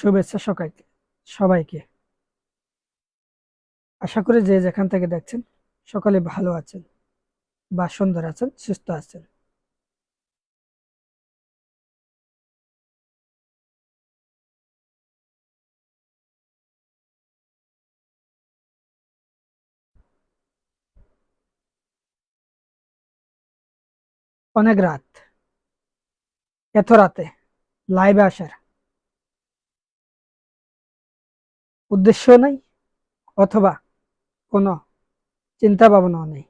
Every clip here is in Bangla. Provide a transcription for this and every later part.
শুভেচ্ছা সবাইকে সবাইকে। আশা করি যে যেখান থেকে দেখছেন, সকলে ভালো আছেন বা সুন্দর আছেন, সুস্থ আছেন। অনেক রাত। এত রাতে লাইভে আসার উদ্দেশ্য নাই, অথবা কোনো চিন্তা ভাবনাও নেই।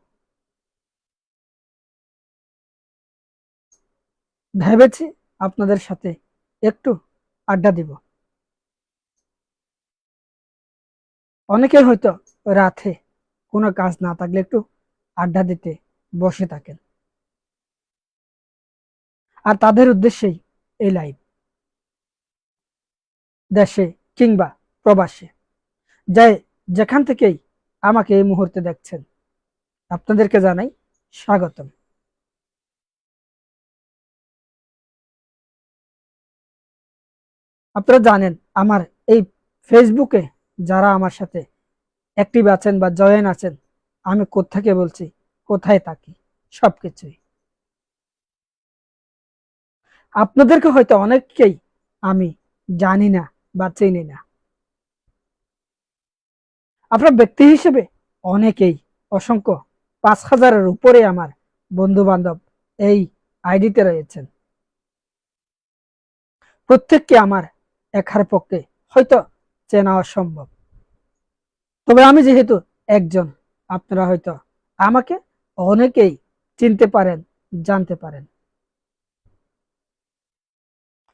ভেবেছি আপনাদের সাথে একটু আড্ডা দিব। অনেকে হয়তো রাতে কোনো কাজ না থাকলে একটু আড্ডা দিতে বসে থাকেন। আর তাদের উদ্দেশ্যেই এই লাইভ দেশে কিংবা প্রবাসে। যাই, যেখান থেকেই আমাকে এই মুহূর্তে দেখছেন, আপনাদেরকে জানাই স্বাগতম। আপনারা জানেন, আমার এই ফেসবুকে যারা আমার সাথে অ্যাক্টিভ আছেন বা জয়েন আছেন, আমি কোথেকে বলছি, কোথায় থাকি সবকিছুই। আপনাদেরকে হয়তো অনেককেই আমি জানি না বা চিনি না। আপনার ব্যক্তি হিসেবে অনেকেই অসংখ্য পাঁচ হাজারের উপরে আমার বন্ধু বান্ধব এই আইডিতে রয়েছেন। প্রত্যেককে আমার একার পক্ষে হয়তো চেনা অসম্ভব। তবে আমি যেহেতু একজন, আপনারা হয়তো আমাকে অনেকেই চিনতে পারেন, জানতে পারেন।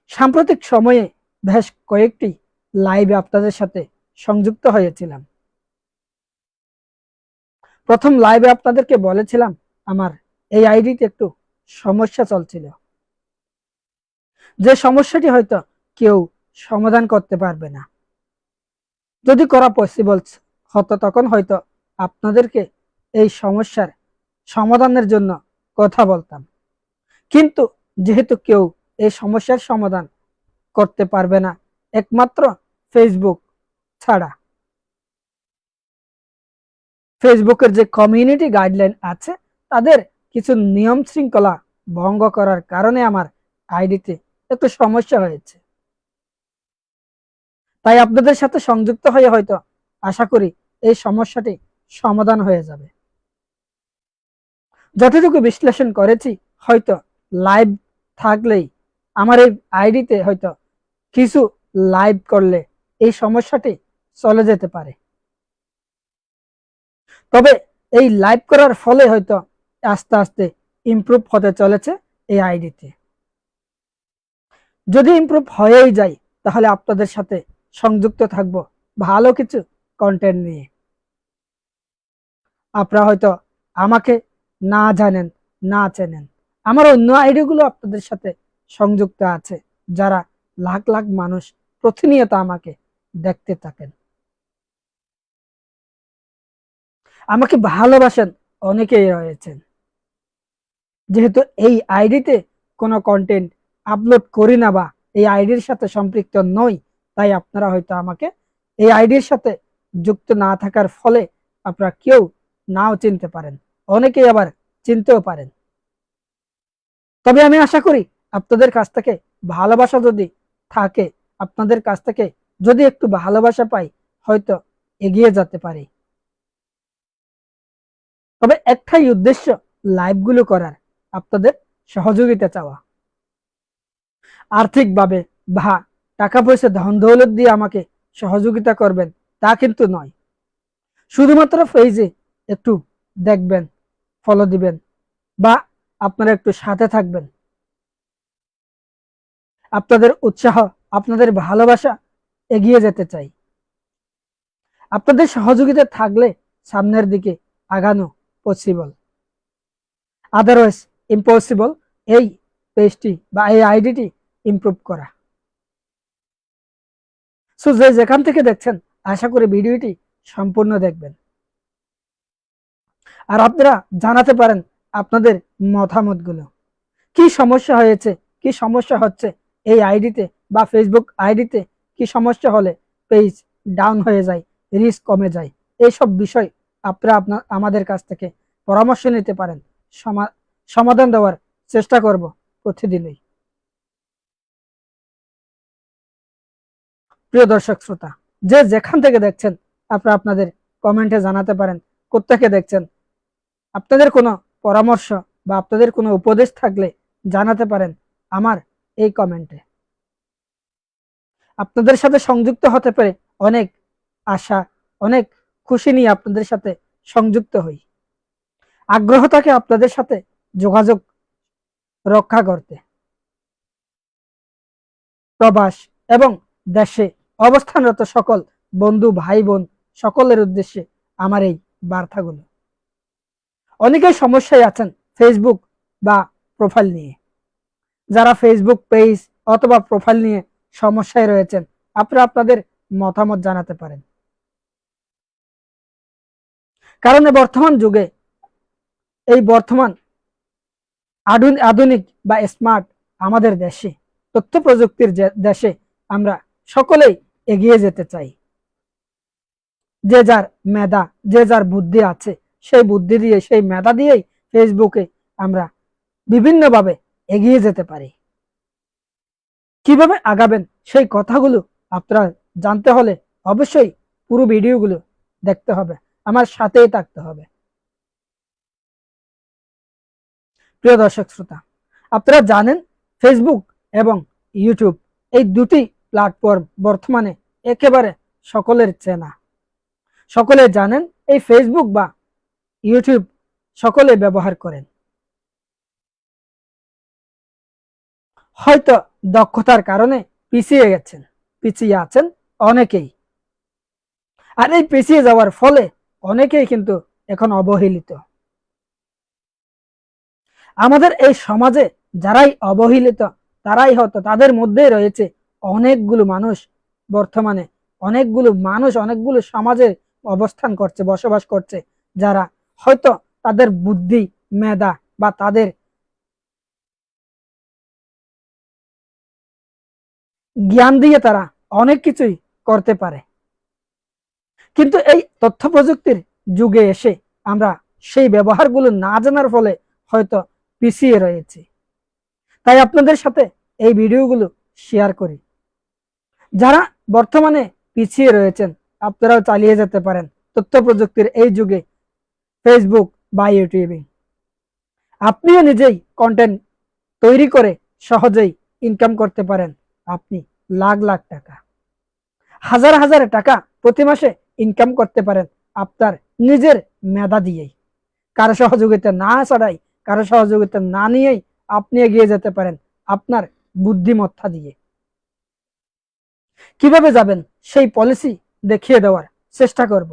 সাম্প্রতিক সময়ে বেশ কয়েকটি লাইভে আপনাদের সাথে সংযুক্ত হয়েছিলাম। প্রথম লাইভে আপনাদেরকে বলেছিলাম, আমার এই আইডিতে একটু সমস্যা চলছিল। যে সমস্যাটি হয়তো কেউ সমাধান করতে পারবে না। যদি করা পসিবল হতো, তখন হয়তো আপনাদেরকে এই সমস্যার সমাধানের জন্য কথা বলতাম। কিন্তু যেহেতু কেউ এই সমস্যার সমাধান করতে পারবে না, একমাত্র ফেসবুক ছাড়া। ফেসবুকের যে কমিউনিটি গাইডলাইন আছে, তাদের কিছু নিয়ম শৃঙ্খলা ভঙ্গ করার কারণে আমার আইডিতে একটু সমস্যা হয়েছে। তাই আপনাদের সাথে সংযুক্ত হয়ে হয়তো আশা করি এই সমস্যাটি সমাধান হয়ে যাবে। যতটুকু বিশ্লেষণ করেছি, হয়তো লাইভ থাকলেই আমার এই আইডিতে হয়তো কিছু লাইভ করলে এই সমস্যাটি চলে যেতে পারে। তবে এই লাইভ করার ফলে হয়তো আস্তে আস্তে ইমপ্রুভ হতে চলেছে এই আইডিতে। যদি ইমপ্রুভ হয়েই যায়, তাহলে আপনাদের সাথে সংযুক্ত থাকব ভালো কিছু কন্টেন্ট নিয়ে। আপনারা হয়তো আমাকে না জানেন, না চেনেন। আমার অন্য আইডিগুলো আপনাদের সাথে সংযুক্ত আছে, যারা লাখ লাখ মানুষ প্রতিনিয়ত আমাকে দেখতে থাকেন। আমাকে ভালোবাসেন অনেকেই রয়েছেন। যেহেতু এই আইডিতে কোনো কন্টেন্ট আপলোড করি না বা এই আইডির সাথে সম্পৃক্ত নই, তাই আপনারা হয়তো আমাকে এই আইডির সাথে যুক্ত না থাকার ফলে আপনারা কেউ নাও চিনতে পারেন। অনেকেই আবার চিনতেও পারেন। তবে আমি আশা করি আপনাদের কাছ থেকে ভালোবাসা যদি থাকে, আপনাদের কাছ থেকে যদি একটু ভালোবাসা পাই, হয়তো এগিয়ে যেতে পারি। তবে একটাই উদ্দেশ্য লাইভগুলো করার, আপনাদের সহযোগিতা চাওয়া। আর্থিকভাবে বা টাকা পয়সা ধন দৌলত দিয়ে আমাকে সহযোগিতা করবেন তা কিন্তু নয়। শুধুমাত্র ফেজে একটু দেখবেন ফলো দিবেন বা আপনারা একটু সাথে থাকবেন। আপনাদের উৎসাহ, আপনাদের ভালোবাসা এগিয়ে যেতে চাই। আপনাদের সহযোগিতা থাকলে সামনের দিকে আগানো পসিবল আদারওয়াইজ ইম্পসিবল এই পেজটি বা এই আইডিটি ইমপ্রুভ করা। সো যে যেখান থেকে দেখছেন, আশা করি ভিডিওটি সম্পূর্ণ দেখবেন। আর আপনারা জানাতে পারেন আপনাদের মতামতগুলো। কি সমস্যা হয়েছে, কি সমস্যা হচ্ছে এই আইডিতে বা ফেসবুক আইডিতে কি সমস্যা হলে পেজ ডাউন হয়ে যায় রিস্ক কমে যায় এইসব বিষয় আপনারা আপনার, আমাদের কাছ থেকে পরামর্শ নিতে পারেন। সমাধান দেওয়ার চেষ্টা করব প্রতিদিনই। প্রিয় দর্শক শ্রোতা, যে যেখান থেকে দেখছেন, আপনারা আপনাদের কমেন্টে জানাতে পারেন কোথেকে দেখছেন। আপনাদের কোনো পরামর্শ বা আপনাদের কোনো উপদেশ থাকলে জানাতে পারেন আমার এই কমেন্টে। আপনাদের সাথে সংযুক্ত হতে পেরে অনেক আশা, অনেক খুশি নিয়ে আপনাদের সাথে সংযুক্ত হই। আগ্রহ থাকে আপনাদের সাথে যোগাযোগ রক্ষা করতে। প্রবাস এবং দেশে অবস্থানরত সকল বন্ধু ভাই বোন সকলের উদ্দেশ্যে আমার এই বার্তাগুলো। অনেকেই সমস্যায় আছেন ফেসবুক বা প্রোফাইল নিয়ে। যারা ফেসবুক পেজ অথবা প্রোফাইল নিয়ে সমস্যায় রয়েছেন, আপনারা আপনাদের মতামত জানাতে পারেন। কারণ বর্তমান যুগে এই বর্তমান আধুন- আধুনিক বা স্মার্ট আমাদের দেশে, তথ্য প্রযুক্তির দেশে আমরা সকলেই এগিয়ে যেতে চাই। যে যার মেধা, যে যার বুদ্ধি আছে, সেই বুদ্ধি দিয়ে, সেই মেধা দিয়েই ফেসবুকে আমরা বিভিন্নভাবে এগিয়ে যেতে পারি। কীভাবে আগাবেন সেই কথাগুলো আপনারা জানতে হলে অবশ্যই পুরো ভিডিওগুলো দেখতে হবে। আমার সাথেই থাকতে হবে। প্রিয় দর্শক শ্রোতা, আপনারা জানেন ফেসবুক এবং ইউটিউব এই দুটি প্ল্যাটফর্ম বর্তমানে একেবারে সকলের চেনা। সকলে জানেন এই ফেসবুক বা ইউটিউব সকলে ব্যবহার করেন। হয়তো দক্ষতার কারণে পিছিয়ে গেছেন, পিছিয়ে আছেন অনেকেই। আর এই পিছিয়ে যাওয়ার ফলে অনেকেই কিন্তু এখন অবহেলিত। আমাদের এই সমাজে যারাই অবহেলিত, তারাই হয়তো তাদের মধ্যে রয়েছে অনেকগুলো মানুষ বর্তমানে, অনেকগুলো মানুষ, অনেকগুলো সমাজে অবস্থান করছে, বসবাস করছে, যারা হয়তো তাদের বুদ্ধি, মেধা বা তাদের জ্ঞান দিয়ে তারা অনেক কিছুই করতে পারে। কিন্তু এই তথ্য প্রযুক্তির যুগে এসে আমরা সেই ব্যবহারগুলো না জানার ফলে হয়তো পিছিয়ে রয়েছে। তাই আপনাদের সাথে এই ভিডিওগুলো শেয়ার করি। যারা বর্তমানে পিছিয়ে রয়েছেন, আপনারাও চালিয়ে যেতে পারেন তথ্য প্রযুক্তির এই যুগে ফেসবুক বা ইউটিউবে আপনিও নিজেই কন্টেন্ট তৈরি করে সহজেই ইনকাম করতে পারেন। আপনি লাখ লাখ টাকা, হাজার হাজার টাকা প্রতি মাসে ইনকাম করতে পারেন আপনার নিজের মেধা দিয়েই। কারও সহযোগিতা না ছাড়াই, কারও সহযোগিতা না নিয়েই আপনি এগিয়ে যেতে পারেন আপনার বুদ্ধিমত্তা দিয়ে। কীভাবে যাবেন সেই পলিসি দেখিয়ে দেওয়ার চেষ্টা করব।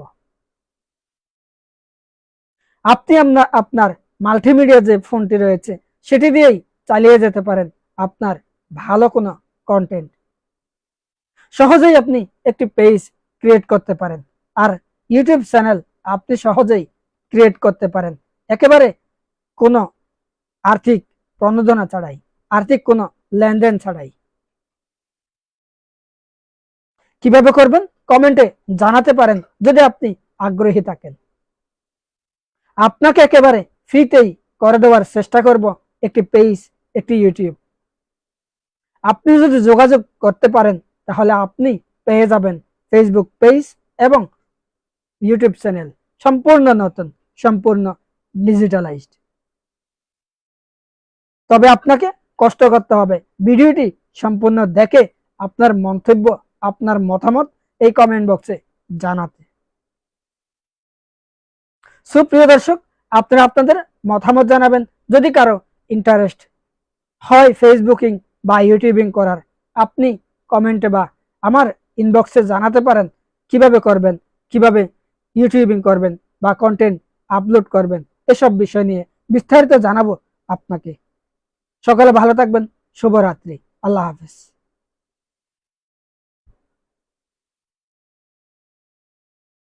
আপনি আপনার আপনার মাল্টিমিডিয়া যে ফোনটি রয়েছে, সেটি দিয়েই চালিয়ে যেতে পারেন আপনার ভালো কোনো কন্টেন্ট সহজেই আপনি একটি পেজ ক্রিয়েট করতে পারেন। আর ইউটিউব চ্যানেল আপনি সহজেই ক্রিয়েট করতে পারেন। একেবারে কোনো আর্থিক প্রণোদনা ছাড়াই, আর্থিক কোনো লেনদেন ছাড়াই। কীভাবে করবেন? কমেন্টে জানাতে পারেন যদি আপনি আগ্রহী থাকেন। আপনাকে একেবারে ফ্রিতেই করে দেওয়ার চেষ্টা করব একটি পেজ একটি ইউটিউব আপনি যদি যোগাযোগ করতে পারেন, তাহলে আপনি পেয়ে যাবেন ফেসবুক পেজ এবং ইউটিউব চ্যানেল সম্পূর্ণ নতুন, সম্পূর্ণ ডিজিটালাইজড তবে আপনাকে কষ্ট করতে হবে। ভিডিওটি সম্পূর্ণ দেখে আপনার মন্তব্য, আপনার মতামত এই কমেন্ট বক্সে জানাতে। সুপ্রিয় দর্শক, আপনারা আপনাদের মতামত জানাবেন। যদি কারও ইন্টারেস্ট হয় ফেসবুকিং বা ইউটিউবিং করার, আপনি কমেন্টে বা আমার ইনবক্সে জানাতে পারেন। কীভাবে করবেন? কীভাবে ইউটিউবিং করবেন বা কন্টেন্ট আপলোড করবেন, এসব বিষয় নিয়ে বিস্তারিত জানাব আপনাকে। সকালে ভালো থাকবেন, শুভরাত্রি, আল্লাহ হাফিজ।